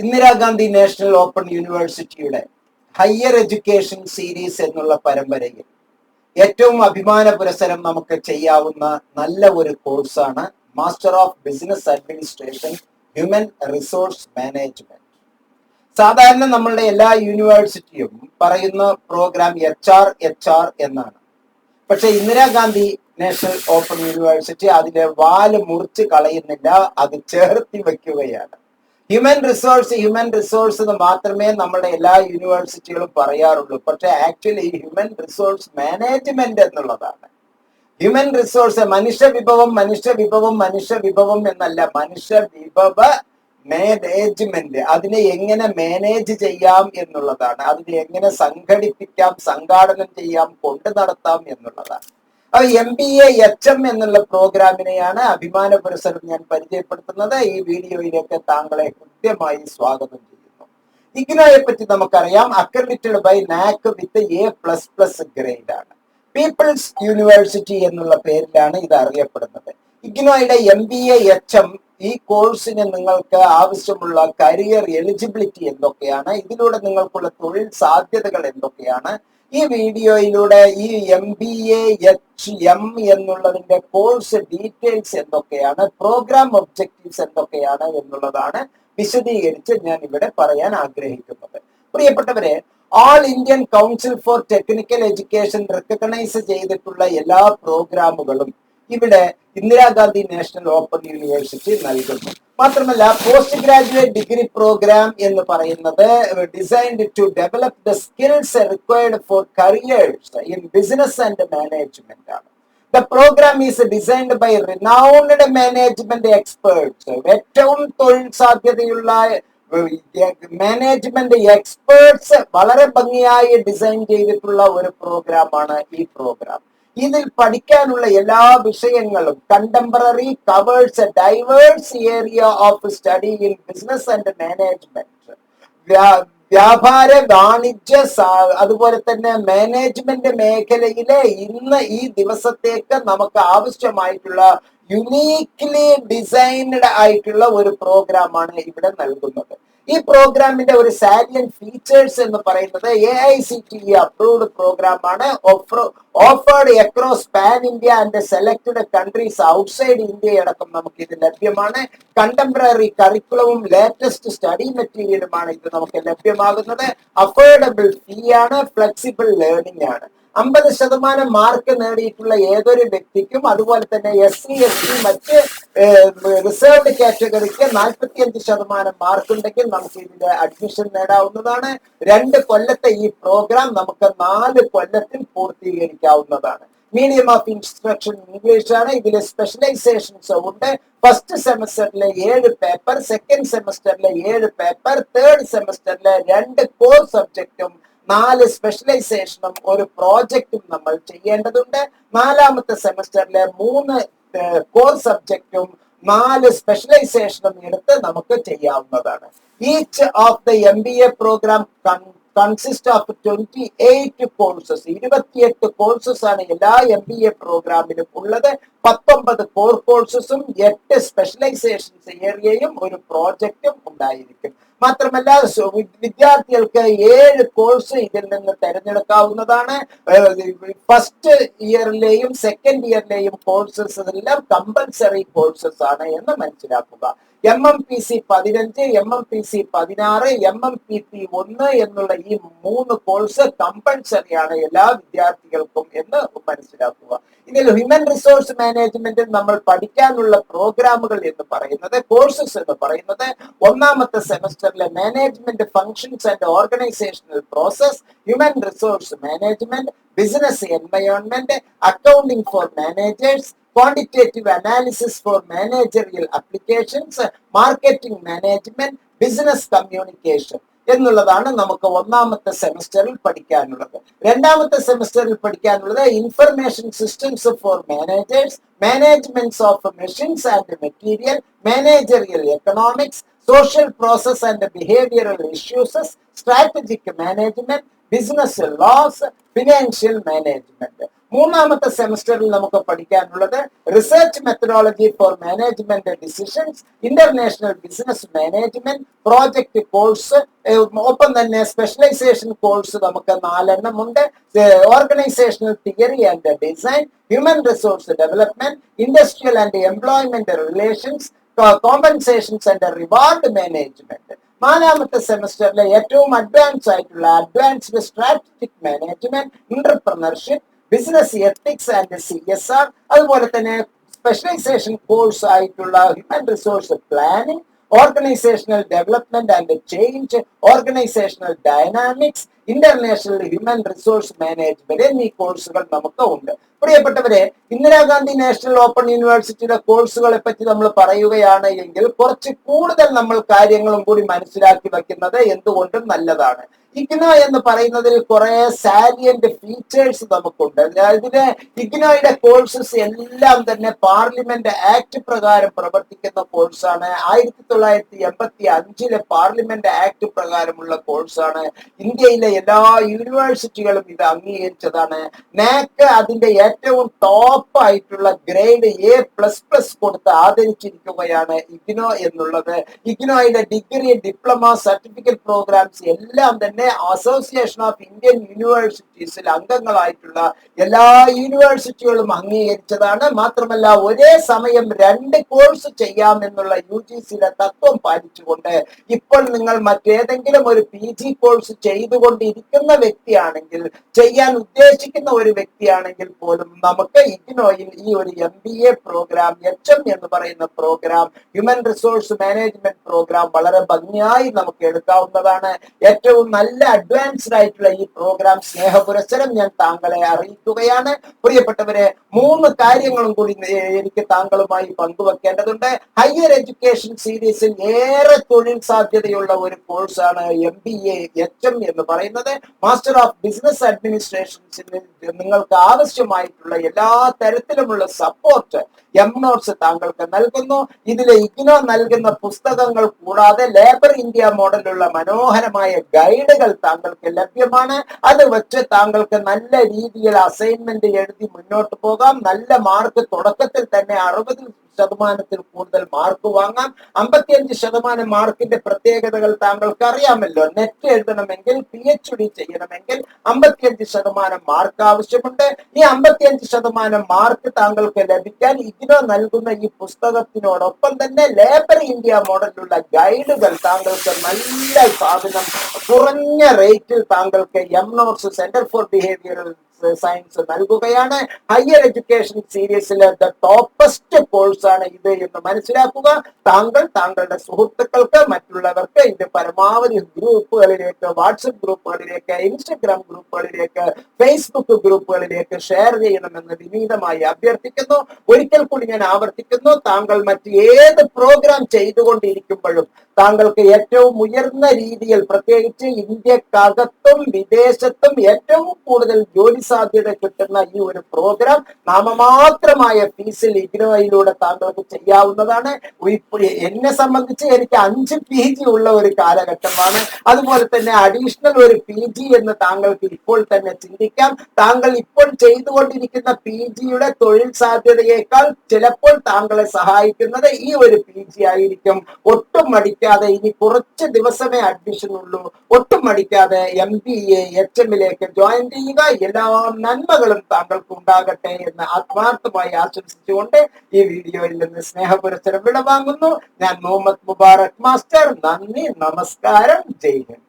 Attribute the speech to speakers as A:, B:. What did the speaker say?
A: Indira Gandhi national open യൂണിവേഴ്സിറ്റിയുടെ higher education series എന്നുള്ള പരമ്പരയിൽ ഏറ്റവും അഭിമാന പുരസരം നമുക്ക് ചെയ്യാവുന്ന നല്ല ഒരു കോഴ്സാണ് master of business administration human resource management സാധാരണ നമ്മളുടെ എല്ലാ യൂണിവേഴ്സിറ്റിയും പറയുന്ന program H R H R എന്നാണ്. പക്ഷെ ഇന്ദിരാഗാന്ധി നാഷണൽ ഓപ്പൺ യൂണിവേഴ്സിറ്റി അതിന്റെ വാൽ മുറിച്ച് കളയുന്നില്ല അത് ചേർത്തി വെക്കുകയാണ്. ഹ്യൂമൻ റിസോഴ്സ് ഹ്യൂമൻ റിസോഴ്സ് എന്ന് മാത്രമേ നമ്മുടെ എല്ലാ യൂണിവേഴ്സിറ്റികളും പറയാറുള്ളൂ. പക്ഷെ ആക്ച്വലി ഹ്യൂമൻ റിസോഴ്സ് മാനേജ്മെന്റ് എന്നുള്ളതാണ്. ഹ്യൂമൻ റിസോഴ്സ് മനുഷ്യ വിഭവം മനുഷ്യ വിഭവം മനുഷ്യ വിഭവം എന്നല്ല. മനുഷ്യ വിഭവ മാനേജ്മെന്റ് അതിനെ എങ്ങനെ മാനേജ് ചെയ്യാം എന്നുള്ളതാണ്. അതിനെ എങ്ങനെ സംഘടിപ്പിക്കാം സംഘാടനം ചെയ്യാം കൊണ്ടു നടത്താം എന്നുള്ളതാണ്. അപ്പൊ M B A H M എന്നുള്ള പ്രോഗ്രാമിനെയാണ് അഭിമാന പുരസരം ഞാൻ പരിചയപ്പെടുത്തുന്നത്. ഈ വീഡിയോയിലേക്ക് താങ്കളെ കൃത്യമായി സ്വാഗതം ചെയ്യുന്നു. ഇഗ്നോയെ പറ്റി നമുക്കറിയാം accredited by NAAC with A plus plus grade ആണ്. പീപ്പിൾസ് യൂണിവേഴ്സിറ്റി എന്നുള്ള പേരിലാണ് ഇത് അറിയപ്പെടുന്നത്. ഇഗ്നോയുടെ M B A H M ഈ കോഴ്സിന് നിങ്ങൾക്ക് ആവശ്യമുള്ള കരിയർ എലിജിബിലിറ്റി എന്തൊക്കെയാണ്? ഇതിലൂടെ നിങ്ങൾക്കുള്ള തൊഴിൽ സാധ്യതകൾ എന്തൊക്കെയാണ്? ഈ വീഡിയോയിലൂടെ ഈ M B A H M എന്നുള്ളതിന്റെ കോഴ്സ് ഡീറ്റെയിൽസ് എന്തൊക്കെയാണ് പ്രോഗ്രാം ഒബ്ജക്റ്റീവ്സ് എന്തൊക്കെയാണ് എന്നുള്ളതാണ് വിശദീകരിച്ച് ഞാൻ ഇവിടെ പറയാൻ ആഗ്രഹിക്കുന്നത്. പ്രിയപ്പെട്ടവരെ all Indian council for technical education recognise ചെയ്തിട്ടുള്ള എല്ലാ പ്രോഗ്രാമുകളും ഇവിടെ ഇന്ദിരാഗാന്ധി നാഷണൽ ഓപ്പൺ യൂണിവേഴ്സിറ്റി നൽകുന്നു. മാത്രമല്ല പോസ്റ്റ് ഗ്രാജുവേറ്റ് ഡിഗ്രി പ്രോഗ്രാം എന്ന് പറയുന്നത് designed to develop the skills required for careers in business and management ആണ്. The programme is designed by renowned management experts ഏറ്റവും തൊഴിൽ സാധ്യതയുള്ള മാനേജ്മെന്റ് എക്സ്പേർട്സ് വളരെ ഭംഗിയായി ഡിസൈൻ ചെയ്തിട്ടുള്ള ഒരു പ്രോഗ്രാം ആണ് ഈ പ്രോഗ്രാം ഇതിൽ പഠിക്കാനുള്ള എല്ലാ വിഷയങ്ങളും contemporary covers diverse area of study in business and management വ്യാപാര വാണിജ്യ അതുപോലെ തന്നെ മാനേജ്മെന്റ് മേഖലയിലെ ഇന്ന് ഈ ദിവസത്തേക്ക് നമുക്ക് ആവശ്യമായിട്ടുള്ള യുണീക്ലി ഡിസൈൻഡ് ആയിട്ടുള്ള ഒരു പ്രോഗ്രാമാണ് ഇവിടെ നൽകുന്നത്. ഈ പ്രോഗ്രാമിന്റെ ഒരു സാലിയൻ ഫീച്ചേഴ്സ് എന്ന് പറയുന്നത് A I C T E approved programme ആണ് offered across pan India and selected countries outside India അടക്കം നമുക്ക് ഇത് ലഭ്യമാണ് കണ്ടംപററി കറിക്കുളവും ലേറ്റസ്റ്റ് സ്റ്റഡി മെറ്റീരിയലുമാണ് ഇത് നമുക്ക് ലഭ്യമാകുന്നത്. അഫോർഡബിൾ ഫീ ആണ് ഫ്ലെക്സിബിൾ ലേണിംഗ് ആണ്. അമ്പത് ശതമാനം മാർക്ക് നേടിയിട്ടുള്ള ഏതൊരു വ്യക്തിക്കും അതുപോലെ തന്നെ എസ് സി എസ് ടി മറ്റ് റിസർവ്ഡ് കാറ്റഗറിക്ക് നാൽപ്പത്തിയഞ്ച് ശതമാനം മാർക്ക് ഉണ്ടെങ്കിൽ നമുക്ക് ഇതിന്റെ അഡ്മിഷൻ നേടാവുന്നതാണ്. രണ്ട് കൊല്ലത്തെ ഈ പ്രോഗ്രാം നമുക്ക് നാല് കൊല്ലത്തിൽ പൂർത്തീകരിക്കാവുന്നതാണ്. മീഡിയം ഓഫ് ഇൻസ്ട്രക്ഷൻ ഇംഗ്ലീഷ് ആണ്. ഇതിൽ സ്പെഷ്യലൈസേഷൻസ് ഉണ്ട്. ഫസ്റ്റ് സെമസ്റ്ററിലെ ഏഴ് പേപ്പർ സെക്കൻഡ് സെമസ്റ്ററിലെ ഏഴ് പേപ്പർ തേർഡ് സെമസ്റ്ററിലെ രണ്ട് കോർ സബ്ജക്റ്റും നാല് സ്പെഷ്യലൈസേഷനും ഒരു പ്രോജക്റ്റും നമ്മൾ ചെയ്യേണ്ടതുണ്ട്. നാലാമത്തെ സെമസ്റ്ററിലെ മൂന്ന് കോർ സബ്ജക്റ്റും നാല് സ്പെഷ്യലൈസേഷനും എടുത്ത് നമുക്ക് ചെയ്യാവുന്നതാണ്. Each of the M B A programme consist of twenty eight courses ഇരുപത്തിയെട്ട് കോഴ്സസ് ആണ് എല്ലാ എം ബി എ പ്രോഗ്രാമിലും ഉള്ളത്. പത്തൊമ്പത് കോർ കോഴ്സസും എട്ട് സ്പെഷ്യലൈസേഷൻസ് ഏരിയയും ഒരു പ്രോജക്റ്റും ഉണ്ടായിരിക്കും. മാത്രമല്ല വിദ്യാർത്ഥികൾക്ക് ഏഴ് കോഴ്സ് ഇതിൽ നിന്ന് തിരഞ്ഞെടുക്കാവുന്നതാണ്. ഫസ്റ്റ് ഇയറിലെയും സെക്കൻഡ് ഇയറിലെയും കോഴ്സസ് എല്ലാം കമ്പൽസറി കോഴ്സസ് ആണ് എന്ന് മനസ്സിലാക്കുക. എം എം പി സി പതിനഞ്ച് എം എം പി സി പതിനാറ് എം എം പി പി ഒന്ന് എന്നുള്ള ഈ മൂന്ന് കോഴ്സ് കമ്പൽസറി ആണ് എല്ലാ വിദ്യാർത്ഥികൾക്കും എന്ന് മനസ്സിലാക്കുക. ഇതിൽ ഹ്യൂമൻ റിസോഴ്സ് മാനേജ്മെന്റിൽ നമ്മൾ പഠിക്കാനുള്ള പ്രോഗ്രാമുകൾ എന്ന് പറയുന്നത് കോഴ്സസ് എന്ന് പറയുന്നത് ഒന്നാമത്തെ സെമസ്റ്ററിലെ management functions and organisational process human resource management business environment accounting for managers quantitative analysis for managerial applications, marketing management, business communication എന്നുള്ളതാണ് നമുക്ക് ഒന്നാമത്തെ സെമസ്റ്ററിൽ പഠിക്കാനുള്ളത്. രണ്ടാമത്തെ സെമസ്റ്ററിൽ പഠിക്കാനുള്ളത് information systems for managers managements of machines and material managerial economics social process and behavioural issues strategic management business laws financial management മൂന്നാമത്തെ സെമസ്റ്ററിൽ നമുക്ക് പഠിക്കാനുള്ളത് research methodology for management decisions international business management project course ഒപ്പം തന്നെ specialisation course നമുക്ക് നാലെണ്ണം ഉണ്ട്. Organisational theory and design human resource development industrial and employment relations compensations and reward management നാലാമത്തെ സെമസ്റ്ററിലെ ഏറ്റവും അഡ്വാൻസ് ആയിട്ടുള്ള advanced strategic management entrepreneurship business ethics and C S R അതുപോലെ തന്നെ സ്പെഷ്യലൈസേഷൻ കോഴ്സ് ആയിട്ടുള്ള human resource planning organisational development and change organisational dynamics international human resource management എന്നീ കോഴ്സുകൾ നമുക്ക് ഉണ്ട്. പ്രിയപ്പെട്ടവരെ ഇന്ദിരാഗാന്ധി നാഷണൽ ഓപ്പൺ യൂണിവേഴ്സിറ്റിയുടെ കോഴ്സുകളെ പറ്റി നമ്മൾ പറയുകയാണ് എങ്കിൽ കുറച്ച് കൂടുതൽ നമ്മൾ കാര്യങ്ങളും കൂടി മനസ്സിലാക്കി വെക്കുന്നത് എന്തുകൊണ്ടും നല്ലതാണ്. ഇഗ്നോ എന്ന് പറയുന്നതിൽ കുറെ സാലിയന്റ് ഫീച്ചേഴ്സ് നമുക്കുണ്ട്. ഇതിന് ഇഗ്നോയുടെ കോഴ്സസ് എല്ലാം തന്നെ പാർലമെന്റ് ആക്ട് പ്രകാരം പ്രവർത്തിക്കുന്ന കോഴ്സാണ് ആയിരത്തി തൊള്ളായിരത്തി എൺപത്തി അഞ്ചിലെ പാർലമെന്റ് ആക്ട് പ്രകാരമുള്ള കോഴ്സാണ് ഇന്ത്യയിലെ എല്ലാ യൂണിവേഴ്സിറ്റികളും ഇത് അംഗീകരിച്ചതാണ്. നാക്ക് അതിന്റെ ഏറ്റവും ടോപ്പ് ആയിട്ടുള്ള ഗ്രേഡ് എ പ്ലസ് പ്ലസ് കൊടുത്ത് ആദരിച്ചിരിക്കുകയാണ് ഇഗ്നോ എന്നുള്ളത്. ഇഗ്നോയുടെ ഡിഗ്രി ഡിപ്ലോമ സർട്ടിഫിക്കറ്റ് പ്രോഗ്രാംസ് എല്ലാം തന്നെ അസോസിയേഷൻ ഓഫ് ഇന്ത്യൻ യൂണിവേഴ്സിറ്റീസിൽ അംഗങ്ങളായിട്ടുള്ള എല്ലാ യൂണിവേഴ്സിറ്റികളും അംഗീകരിച്ചതാണ്. മാത്രമല്ല ഒരേ സമയം രണ്ട് കോഴ്സ് ചെയ്യാമെന്നുള്ള യു ജി സിയുടെ തത്വം പാലിച്ചുകൊണ്ട് ഇപ്പോൾ നിങ്ങൾ മറ്റേതെങ്കിലും ഒരു പി ജി കോഴ്സ് ചെയ്തുകൊണ്ടിരിക്കുന്ന വ്യക്തിയാണെങ്കിൽ ചെയ്യാൻ ഉദ്ദേശിക്കുന്ന ഒരു വ്യക്തിയാണെങ്കിൽ പോലും നമുക്ക് ഇഗ്നോയിൽ ഈ ഒരു M B A programme H M എന്ന് പറയുന്ന programme human resource management programme വളരെ ഭംഗിയായി നമുക്ക് എടുക്കാവുന്നതാണ്. ഏറ്റവും നല്ല അഡ്വാൻസ്ഡ് ആയിട്ടുള്ള ഈ പ്രോഗ്രാം സ്നേഹപുരസരം ഞാൻ താങ്കളെ അറിയിക്കുകയാണ്. പ്രിയപ്പെട്ടവരെ മൂന്ന് കാര്യങ്ങളും കൂടി എനിക്ക് താങ്കളുമായി പങ്കുവെക്കേണ്ടതുണ്ട്. ഹയർ എഡ്യൂക്കേഷൻ സീരീസിൽ ഏറെ തൊഴിൽ സാധ്യതയുള്ള ഒരു കോഴ്സാണ് M B A H M എന്ന് പറയുന്നത്. മാസ്റ്റർ ഓഫ് ബിസിനസ് അഡ്മിനിസ്ട്രേഷൻസിൽ നിങ്ങൾക്ക് ആവശ്യമായിട്ടുള്ള എല്ലാ തരത്തിലുമുള്ള സപ്പോർട്ട് എം നോട്ട്സ് താങ്കൾക്ക് നൽകുന്നു. ഇതിലെ ഇഗ്നോ നൽകുന്ന പുസ്തകങ്ങൾ കൂടാതെ ലേബർ ഇന്ത്യ മോഡലുള്ള മനോഹരമായ ഗൈഡുകൾ താങ്കൾക്ക് ലഭ്യമാണ് അത് വെച്ച് താങ്കൾക്ക് നല്ല രീതിയിൽ അസൈൻമെന്റ് എഴുതി മുന്നോട്ട് പോകാം നല്ല മാർക്ക് തുടക്കത്തിൽ തന്നെ അറുപത് ശതമാനത്തിൽ കൂടുതൽ മാർക്ക് വാങ്ങാം. അമ്പത്തിയഞ്ച് ശതമാനം മാർക്കിന്റെ പ്രത്യേകതകൾ താങ്കൾക്ക് അറിയാമല്ലോ നെറ്റ് എഴുതണമെങ്കിൽ പി എച്ച് ഡി ചെയ്യണമെങ്കിൽ അമ്പത്തിയഞ്ച് ശതമാനം മാർക്ക് ആവശ്യമുണ്ട്. ഈ അമ്പത്തിയഞ്ച് ശതമാനം മാർക്ക് താങ്കൾക്ക് ലഭിക്കാൻ ഇഗ്നോ നൽകുന്ന ഈ പുസ്തകത്തിനോടൊപ്പം തന്നെ ലേബർ ഇന്ത്യ മോഡലുള്ള ഗൈഡുകൾ താങ്കൾക്ക് നല്ല സാധനം കുറഞ്ഞ റേറ്റിൽ താങ്കൾക്ക് M notes centre for behavioural science നൽകുകയാണ് ഹയർ എഡ്യൂക്കേഷൻ സീരീസിലെ ദ ടോപ്പസ്റ്റ് കോഴ്സ് ആണ് ഇത് എന്ന് മനസ്സിലാക്കുക. താങ്കൾ താങ്കളുടെ സുഹൃത്തുക്കൾക്ക് മറ്റുള്ളവർക്ക് ഇത് പരമാവധി ഗ്രൂപ്പുകളിലേക്ക് വാട്സപ്പ് ഗ്രൂപ്പുകളിലേക്ക് ഇൻസ്റ്റഗ്രാം ഗ്രൂപ്പുകളിലേക്ക് ഫേസ്ബുക്ക് ഗ്രൂപ്പുകളിലേക്ക് ഷെയർ ചെയ്യണമെന്ന് വിനീതമായി അഭ്യർത്ഥിക്കുന്നു. ഒരിക്കൽ കൂടി ഞാൻ ആവർത്തിക്കുന്നു. താങ്കൾ മറ്റ് ഏത് പ്രോഗ്രാം ചെയ്തുകൊണ്ടിരിക്കുമ്പോഴും താങ്കൾക്ക് ഏറ്റവും ഉയർന്ന രീതിയിൽ പ്രത്യേകിച്ച് ഇന്ത്യക്കകത്തും വിദേശത്തും ഏറ്റവും കൂടുതൽ ജോലി സാധ്യത കിട്ടുന്ന ഈ ഒരു പ്രോഗ്രാം നാമമാത്രമായ ഫീസിൽ ഇഗ്നോയിലൂടെ താങ്കൾക്ക് ചെയ്യാവുന്നതാണ്. എന്നെ സംബന്ധിച്ച് എനിക്ക് അഞ്ച് പി ജി ഉള്ള ഒരു കാലഘട്ടമാണ്. അതുപോലെ തന്നെ അഡീഷണൽ ഒരു പി ജി എന്ന് താങ്കൾക്ക് ഇപ്പോൾ തന്നെ ചിന്തിക്കാം. താങ്കൾ ഇപ്പോൾ ചെയ്തുകൊണ്ടിരിക്കുന്ന പി ജിയുടെ തൊഴിൽ സാധ്യതയേക്കാൾ ചിലപ്പോൾ താങ്കളെ സഹായിക്കുന്നത് ഈ ഒരു പി ജി ആയിരിക്കും. ഒട്ടും മടിക്കാതെ ഇനി കുറച്ച് ദിവസമേ അഡ്മിഷൻ ഉള്ളൂ. ഒട്ടും മടിക്കാതെ എം ബി എ എച്ച് എമ്മിലേക്ക് ജോയിൻ ചെയ്യുക. എല്ലാ നന്മകളും താങ്കൾക്ക് ഉണ്ടാകട്ടെ എന്ന് ആത്മാർത്ഥമായി ആശംസിച്ചുകൊണ്ട് ഈ വീഡിയോയിൽ നിന്ന് സ്നേഹപുരസ്സരം വിടവാങ്ങുന്നു. ഞാൻ മുഹമ്മദ് മുബാറക് മാസ്റ്റർ. നന്ദി നമസ്കാരം. ജയ് ഹിന്ദ്.